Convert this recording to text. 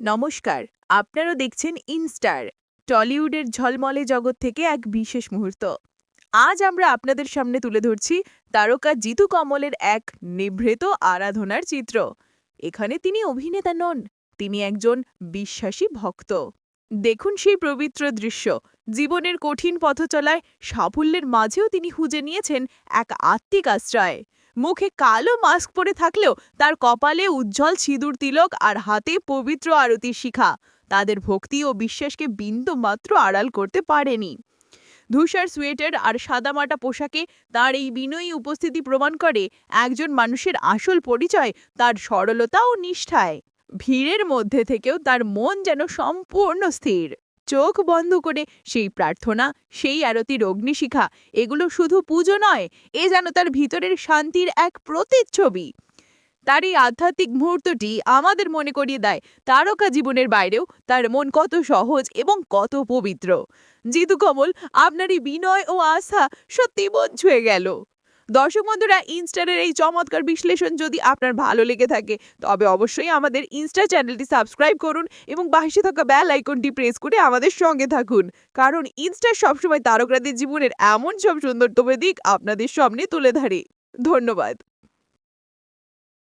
নমস্কার, আপনারা দেখছেন ইনস্টার, টলিউডের ঝলমলে জগৎ থেকে এক বিশেষ মুহূর্ত। আজ আমরা আপনাদের সামনে তুলে ধরছি তারকা জিতু কমলের এক নিভৃত আরাধনার চিত্র। এখানে তিনি অভিনেতা নন, তিনি একজন বিশ্বাসী ভক্ত। দেখুন সেই পবিত্র দৃশ্য, জীবনের কঠিন পথচলায় সাফল্যের মাঝেও তিনি খুঁজে নিয়েছেন এক আত্মিক আশ্রয়। মুখে কালো মাস্ক পরে থাকলেও তার কপালে উজ্জ্বল সিঁদুর তিলক আর হাতে পবিত্র আরতির শিখা। তাদের ভক্তি ও বিশ্বাসকে বিন্দু মাত্র আড়াল করতে পারেনি। ধূসর সোয়েটার আর সাদামাটা পোশাকে তার এই বিনয়ী উপস্থিতি প্রমাণ করে একজন মানুষের আসল পরিচয় তার সরলতা ও নিষ্ঠায়। ভিড়ের মধ্যে থেকেও তার মন যেন সম্পূর্ণ স্থির। চোখ বন্ধ করে সেই প্রার্থনা, সেই আরতির অগ্নিশিখা এগুলো শুধু পুজো নয়, এ যেন তার ভিতরের শান্তির এক প্রতিচ্ছবি। তার এই আধ্যাত্মিক মুহূর্তটি আমাদের মনে করিয়ে দেয় তারকা জীবনের বাইরেও তার মন কত সহজ এবং কত পবিত্র। জিতু কমল, আপনার এই বিনয় ও আস্থা সত্যি মন ছুঁয়ে গেল। দর্শক বন্ধুরা ইনস্টারের এই চমৎকার বিশ্লেষণ যদি আপনার ভালো লেগে থাকে, তবে অবশ্যই আমাদের ইনস্টা চ্যানেলটি সাবস্ক্রাইব করুন এবং বাহিসে থাকা বেল আইকনটি প্রেস করে আমাদের সঙ্গে থাকুন। কারণ ইনস্টার সবসময় তারকরাদের জীবনের এমন সব সুন্দরতম দিক আপনাদের সামনে তুলে ধরে। ধন্যবাদ।